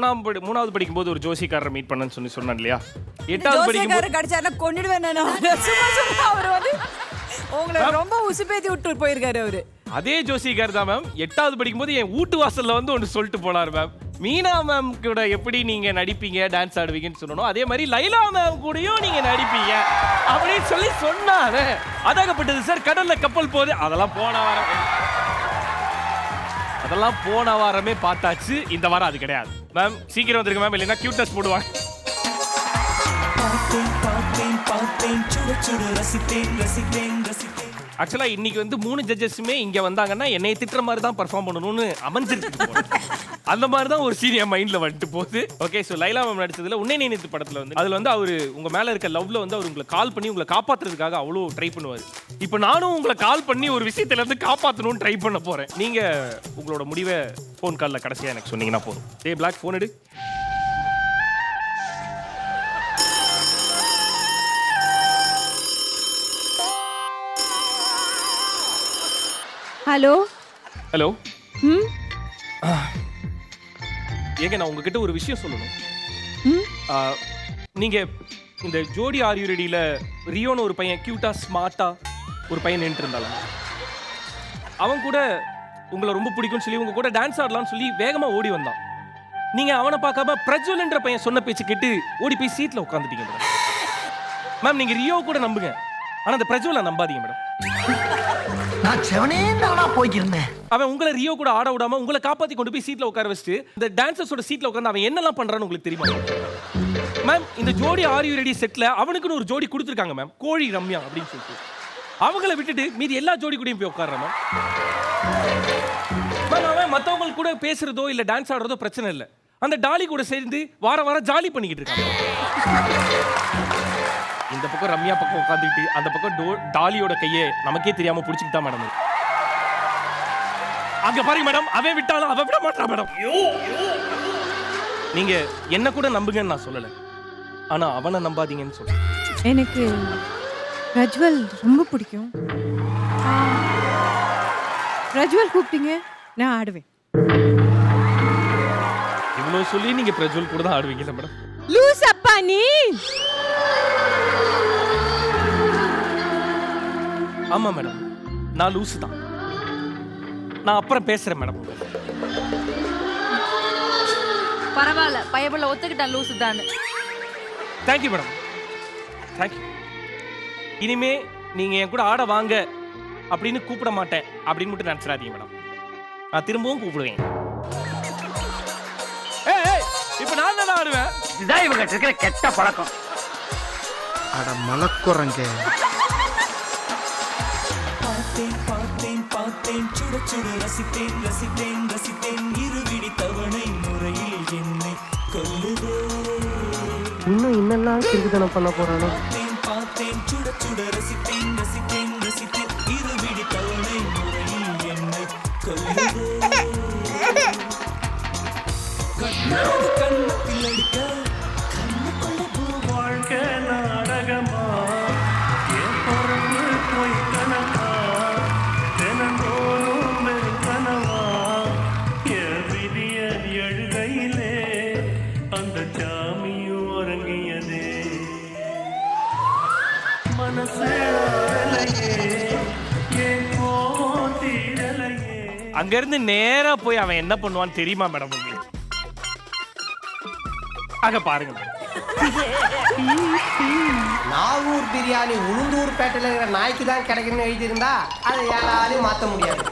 மூணாம் படி மூணாவது படிக்கும்போது ஒரு ஜோசிக்காரரை மீட் பண்ணேன்னு சொல்லி சொன்னேன் இல்லையா? எட்டாவது படிக்கும்போது ஜோசியக்காரர் கிடைச்சாருன்னா கொன்னிடுவேன் நான். சும்மா சும்மா அவர் வந்து உங்களை ரொம்ப உசுப்பேத்தி விட்டு போயிருக்காரு அவரு. அதே ஜோசிக்கார் தான் மேம் எட்டாவது படிக்கும்போது என் வீட்டு வாசல்ல வந்து ஒன்று சொல்லிட்டு போனார் மேம் மீனா மேம் கூட எப்படி நீங்க நடிப்பீங்க டான்ஸ் ஆடுவீங்கன்னு சொல்லணும். அதே மாதிரி லைலா மேம் கூடயும் நீங்க நடிப்பீங்க அப்படின்னு சொல்லி சொன்னாரு. அதாகப்பட்டது சார் கடல்ல கப்பல் போகுது. அதெல்லாம் போன வாரம். அதெல்லாம் போன வாரமே பார்த்தாச்சு. இந்த வாரம் அது கிடையாது. மேம் சீக்கிரம் வந்துருங்க மேம் இல்லைன்னா கியூட்னஸ் போடுவாங்க. பார்த்தேன் பார்த்தேன் பார்த்தேன் ஆக்சுவலா இன்னைக்கு வந்து மூணு ஜட்ஜஸுமே இங்க வந்தாங்கன்னா என்னை திட்டுற மாதிரி தான் பர்ஃபார்ம் பண்ணணும்னு அமைஞ்சிருக்கு அந்த மாதிரி தான் ஒரு சீன் என் மைண்ட்ல வந்துட்டு போகுது. ஓகே ஸோ லைலா மேம் நடிச்சதுல உன்னை நினைத்து படத்துல வந்து அதுல வந்து அவரு உங்க மேல இருக்க லவ்ல வந்து அவர் உங்களை கால் பண்ணி உங்களை காப்பாத்துறதுக்காக அவ்வளோ ட்ரை பண்ணுவாரு. இப்போ நானும் உங்களை கால் பண்ணி ஒரு விஷயத்துல இருந்து காப்பாத்தணும்னு ட்ரை பண்ண போறேன். நீங்க உங்களோட முடிவை ஃபோன் கால்ல கடைசியா எனக்கு சொன்னீங்கன்னா போதும். டே பிளாக் ஃபோன் எடு. ஹலோ ஹலோ ம் ஏங்க நான் உங்ககிட்ட ஒரு விஷயம் சொல்லணும். ம்? ஆ, நீங்க இந்த ஜோடி ஆரியுரடியில ரியோன்னு ஒரு பையன் கியூட்டா ஸ்மார்ட்டா ஒரு பையன் நின்று இருந்தாலும் அவன் கூட உங்களை ரொம்ப பிடிக்கும்னு சொல்லி உங்க கூட டான்ஸ் ஆடலாம்னு சொல்லி வேகமா ஓடி வந்தான். நீங்க அவனை பார்க்காம பிரஜ்வல்ன்ற பையன் சொன்ன பேச்சு கேட்டு ஓடி போய் சீட்ல உட்காந்துட்டீங்க மேடம் மேம் நீங்க ரியோ கூட நம்புங்க. ஆனா அந்த பிரஜ்வலை நம்பாதீங்க மேடம் நான் செவனே தானா போய்க்கிருந்தேன். அவன் உங்களை ரியோ கூட ஆட விடாம உங்களை காப்பாத்தி கொண்டு போய் சீட்ல உட்கார வச்சுட்டு இந்த டான்சர்ஸோட சீட்ல உட்காந்து அவன் என்னெல்லாம் பண்றான்னு உங்களுக்கு தெரியுமா? மேம் இந்த ஜோடி ஆர் யூ ரெடி செட்ல அவனுக்குன்னு ஒரு ஜோடி கொடுத்துருக்காங்க மேம் கோழி ரம்யா அப்படின்னு சொல்லிட்டு. அவங்கள விட்டுட்டு மீதி எல்லா ஜோடி கூடயும் போய் உட்கார்றான் மேம் மேம் அவன் மற்றவங்க கூட பேசுறதோ இல்லை டான்ஸ் ஆடுறதோ பிரச்சனை இல்லை. அந்த டாலி கூட சேர்ந்து வார வாரம் ஜாலி பண்ணிக்கிட்டு இருக்காங்க இந்த பக்கம் ரம்யா பக்கம் உட்காந்துக்கிட்டு அந்த பக்கம் டோ டாலியோட கையை நமக்கே தெரியாம பிடிச்சிக்கிட்டு மேடம். அங்க பாருங்க மேடம் அவன் விட்டாலும் அவன் விட மாட்டான் மேடம் நீங்க என்ன கூட நம்புங்கன்னு நான் சொல்லல. ஆனா அவனை நம்பாதீங்கன்னு சொல்றேன். எனக்கு பிரஜ்வல் ரொம்ப பிடிக்கும். பிரஜ்வல் கூப்பிட்டீங்க நான் ஆடுவேன். இவ்வளவு சொல்லி நீங்க பிரஜ்வல் கூட தான் ஆடுவீங்கல்ல மேடம் லூஸ் அப்பா நீ! ஆமா மேடம். நான் லூசு தான். நான் அப்புறம் பேசுறேன் மேடம் பரவாயில்ல. பயபுள்ள ஒத்துக்கிட்டான் லூசு தான் தேங்க்யூ மேடம் தேங்க்யூ இனிமே நீங்க என் கூட ஆட வாங்க அப்படின்னு கூப்பிட மாட்டேன் அப்படின்னு மட்டும் நினச்சிடாதீங்க மேடம் நான் திரும்பவும் கூப்பிடுவேன். இப்ப நான் தானே ஆடுவேன்? இதுதான் இவங்க இருக்கிற கெட்ட பழக்கம். அட மலக்குரங்க. பார்த்தேன் பார்த்தேன் பார்த்தேன். சுட சுட ரசித்தேன் ரசித்தேன் ரசித்தேன். இருவிடி தவணை முறையில் என்னை கொல்லுதே. இன்னும் இன்னெல்லாம் திருவிதனம் பண்ண போறானோ. பார்த்தேன் பார்த்தேன். சுட சுட ரசித்தேன் ரசித்தேன் ரசித்தேன். இருவிடி தவணை முறையில் என்னை கொல்லுதே. கண்ணோடு கண்ணத்தில் அடிக்க சாமியும் உறங்கியதே. மனசு ஆறலையே என் கோபம் தீரலையே அங்க இருந்து நேரா போய் அவன் என்ன பண்ணுவான்னு தெரியுமா மேடம் உங்களுக்கு? அங்க பாருங்க நாகூர் பிரியாணி உளுந்தூர் பேட்டையில் இருக்கிற நாய்க்கு தான் கிடைக்கும்னு எழுதியிருந்தா அதை யாராலையும் மாற்ற முடியாது.